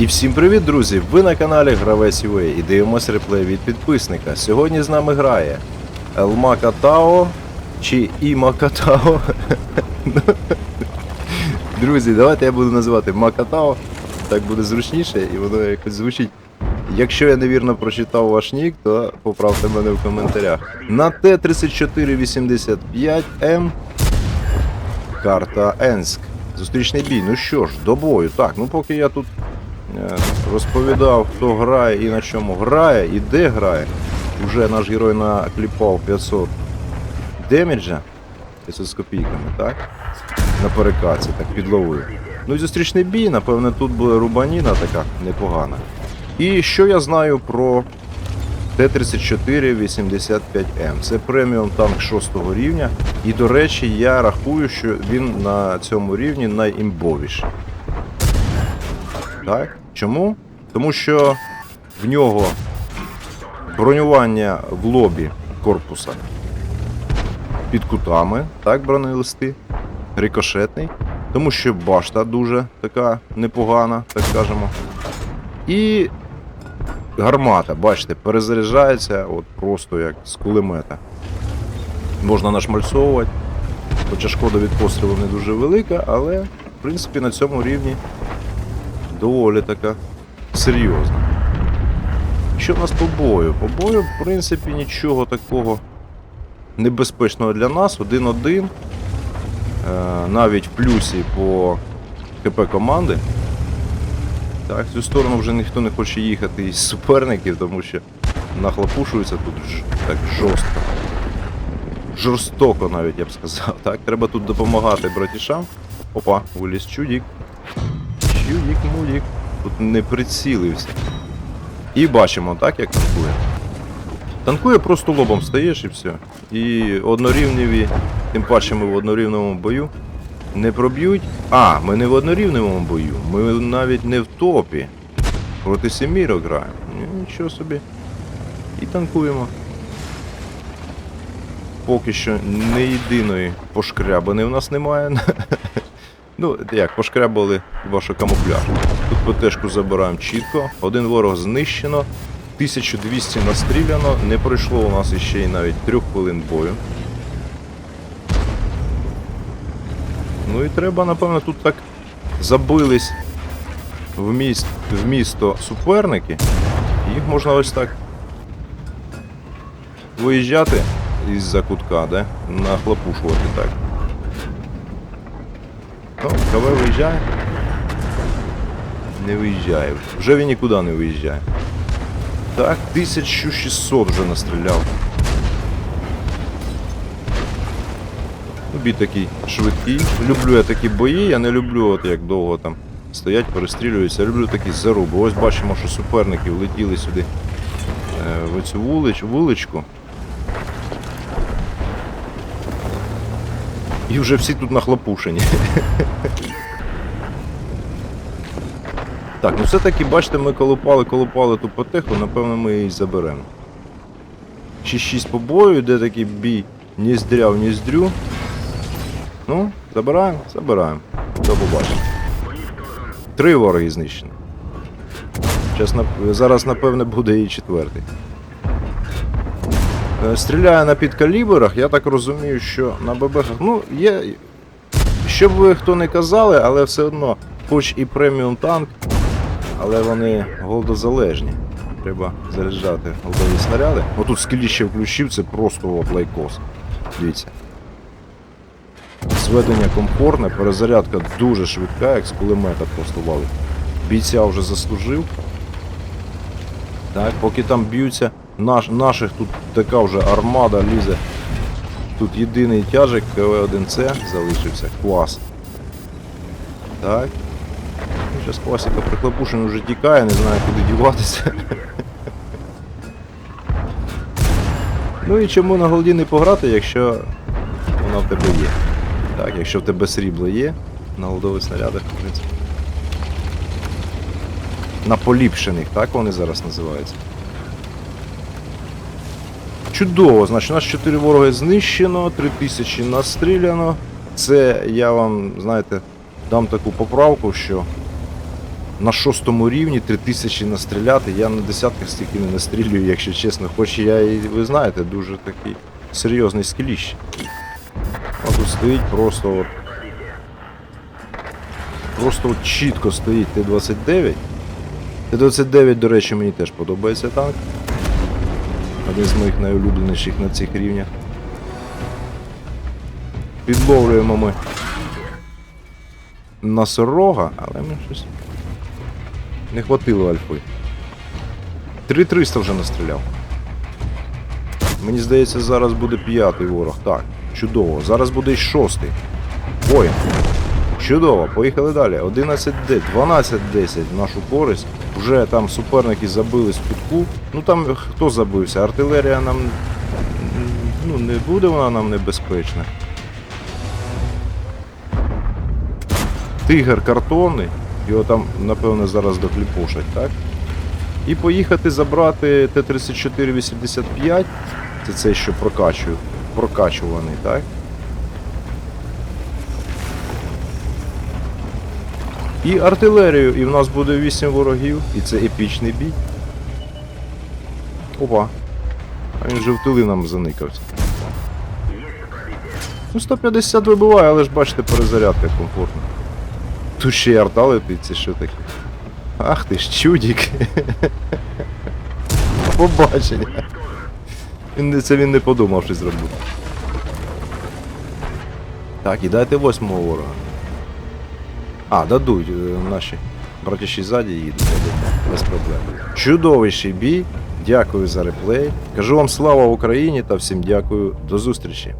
І всім привіт, друзі! Ви на каналі Гравець UA і дивимось реплей від підписника. Сьогодні з нами грає Елма Катао чи Іма Катао. Друзі, давайте я буду називати Макатао. Так буде зручніше і воно якось звучить. Якщо я невірно прочитав ваш нік, то поправте мене в коментарях. На Т-3485М карта Енск. Зустрічний бій. Ну що ж, до бою. Так, ну поки я тут розповідав, хто грає і на чому грає, і де грає. Уже наш герой накліпав 500 демеджа. 500 з копійками, так? На перекаці, так, підловив. Ну і зустрічний бій, напевне, тут буде рубаніна така непогана. І що я знаю про Т-34-85М. Це преміум танк 6 рівня. І, до речі, я рахую, що він на цьому рівні найімбовіший. Так? Чому? Тому що в нього бронювання в лобі корпуса під кутами, так, бронелисти, рикошетний. Тому що башта дуже така непогана, так скажемо. І гармата, бачите, перезаряджається от просто як з кулемета. Можна нашмальцовувати. Хоча шкода від пострілу не дуже велика, але в принципі на цьому рівні доволі така серйозна. Що в нас по бою? По бою, в принципі, нічого такого небезпечного для нас. 1-1. Е, навіть в плюсі по КП команди. Так, в цю сторону вже ніхто не хоче їхати із суперників, тому що нахлопушується тут так жорстко. Жорстоко навіть я б сказав. Так, треба тут допомагати братішам. Опа, виліз чудік. Чудік, мудік. Тут не прицілився. І бачимо, так, як танкує. Танкує просто лобом стаєш і все. І однорівневі, тим паче ми в однорівному бою. Не проб'ють. А, ми не в однорівневому бою. Ми навіть не в топі. Проти семірок граємо. Нічого собі. І танкуємо. Поки що не єдиної пошкрябини в нас немає. ну, як, пошкрябали вашу камуфляж. Тут ПТшку забираємо чітко. Один ворог знищено. 1200 настріляно. Не пройшло у нас іще й навіть трьох хвилин бою. Ну і треба, напевно, тут так забились в, міст, в місто суперники. Їх можна ось так виїжджати із-за кутка, да? нахлопушувати так. КВ виїжджає. Не виїжджає. Вже він нікуди не виїжджає. Так, 1600 вже настріляв. Ну, Бій такий швидкий. Люблю я такі бої, я не люблю, от як довго там стоять, перестрілюються. Я люблю такі заруби. Ось бачимо, що суперники влетіли сюди е, в цю вулич, вуличку. І вже всі тут нахлопушені. Так, ну все-таки, бачите, ми колупали, колупали ту потеху, напевно, ми її заберемо. 6-6 по бою, йде такий бій ніздря в ніздрю. Ну, забираємо, забираємо. До побачення. Три вороги знищені. Зараз, напевне, буде і четвертий. Е, Стріляє на підкаліберах, я так розумію, що на ББХах. Ну, є. Що б ви хто не казали, але все одно, хоч і преміум танк, але вони голдозалежні. Треба заряджати голдові снаряди. Отут скіліще включив, це просто лайкос. Дивіться. Зведення комфортне, перезарядка дуже швидка, як з кулемета просто валить. Бійця вже заслужив. Так, поки там б'ються, наш, наших тут така вже армада лізе. Тут єдиний тяжик КВ-1С залишився. Клас. Так. Зараз класика прихлопушений вже тікає, не знаю куди діватися. ну і чому на голді не пограти, якщо вона в тебе є. Так, якщо в тебе срібло є, на голдових снарядах, в принципі. На поліпшених, так вони зараз називаються. Чудово, значить у нас 4 вороги знищено, 3000 настріляно. Це я вам, знаєте, дам таку поправку, що на шостому рівні 3000 настріляти. Я на десятках стільки не настрілюю, якщо чесно. Хоч я і, ви знаєте, дуже такий серйозний скіліщ. А тут стоїть просто от. Просто от чітко стоїть Т-29. Т-29, до речі, мені теж подобається танк. Один з моїх найулюбленіших на цих рівнях. Підловлюємо ми носорога, але ми щось. Не хватило альфи. 3300 вже настріляв. Мені здається, зараз буде п'ятий ворог. Так, чудово. Зараз буде й шостий. Ой. Чудово, поїхали далі. 11 д 12 10 в нашу користь. Вже там суперники забили з кутку. Ну там хто забився? Артилерія нам. Ну, не буде вона нам небезпечна. Тигр картонний. Його там, напевно, зараз докліпошать, так? І поїхати забрати Т-34-85. Це цей, що прокачую, прокачуваний, так? І артилерію, і в нас буде 8 ворогів, і це епічний бій. Опа. А він же в тили нам заникався. Ну, 150 вибиває, але ж бачите, перезарядка комфортна. Тут ще й арта летить, це що таке? Ах ти ж чудік. Побачення. Він це він не подумав щось зробити. Так, і дайте восьмого ворога. А, дадуть е, наші братіші ззаді їдуть, без проблем. Чудовий бій. Дякую за реплей. Кажу вам слава Україні та всім дякую. До зустрічі.